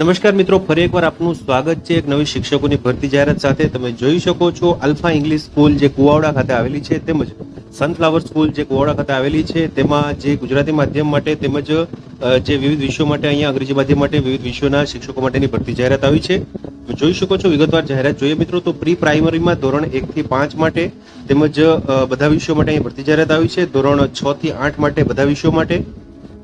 નમસ્કાર મિત્રો, ફરી એકવાર આપનું સ્વાગત છે એક નવી શિક્ષકોની ભરતી જાહેરાત સાથે. તમે જોઈ શકો છો અલ્ફા ઇંગ્લિશ સ્કૂલ જે કુવાવડા ખાતે આવેલી છે, તેમજ સનફ્લાવર સ્કૂલ જે કુવાવડા ખાતે આવેલી છે, તેમાં જે ગુજરાતી માધ્યમ માટે તેમજ જે વિવિધ વિષયો માટે અહીંયા અંગ્રેજી માધ્યમ માટે વિવિધ વિષયોના શિક્ષકો માટેની ભરતી જાહેરાત આવી છે. જોઈ શકો છો વિગતવાર જાહેરાત જોઈએ મિત્રો, તો પ્રી પ્રાઇમરીમાં ધોરણ એક થી પાંચ માટે તેમજ બધા વિષયો માટે અહીં ભરતી જાહેરાત આવી છે. ધોરણ છ થી આઠ માટે બધા વિષયો માટે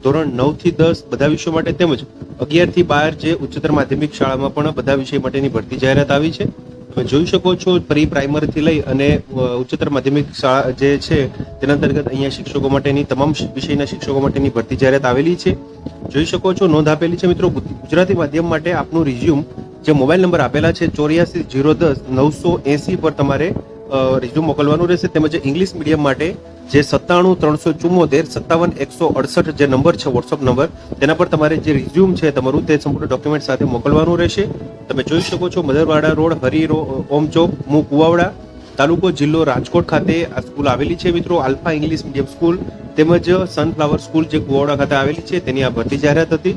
ધોરણ નવથી દસ બધા વિષયો માટે તેમજ અગિયારથી બાર જે ઉચ્ચતર માધ્યમિક શાળામાં પણ બધા વિષય માટેની ભરતી જાહેરાત આવી છે. તમે જોઈ શકો છો પ્રી પ્રાઇમરીથી લઈ અને ઉચ્ચતર માધ્યમિક શાળા જે છે તેના અંતર્ગત અહીંયા શિક્ષકો માટેની તમામ વિષયના શિક્ષકો માટેની ભરતી જાહેરાત આવેલી છે. જોઈ શકો છો નોંધ આપેલી છે મિત્રો ગુજરાતી માધ્યમ માટે આપનું રિઝ્યુમ જે મોબાઈલ નંબર આપેલા છે ચોર્યાસી જીરો દસ નવસો એસી પર તમારે રિઝ્યુમ મોકલવાનું રહેશે. તેમજ ઇંગ્લિશ મીડિયમ માટે જે સત્તાણું, ત્રણસો ચુમ્મોતેર, સત્તાવન, એકસો અડસઠ જે નંબર છે વોટ્સઅપ નંબર, તેના પર તમારે જે રિઝ્યુમ છે તમારું તે સંપૂર્ણ ડોક્યુમેન્ટ સાથે મોકલવાનું રહેશે. તમે જોઈ શકો છો મદરવાડા રોડ, હરી ઓમ ચોક, મુ કુવાવડા, તાલુકો જિલ્લો રાજકોટ ખાતે આ સ્કૂલ આવેલી છે મિત્રો, આલ્ફા ઇંગ્લિશ મીડિયમ સ્કૂલ તેમજ સનફ્લાવર સ્કૂલ જે કુવાવડા ખાતે આવેલી છે, તેની આ ભરતી જાહેરાત હતી.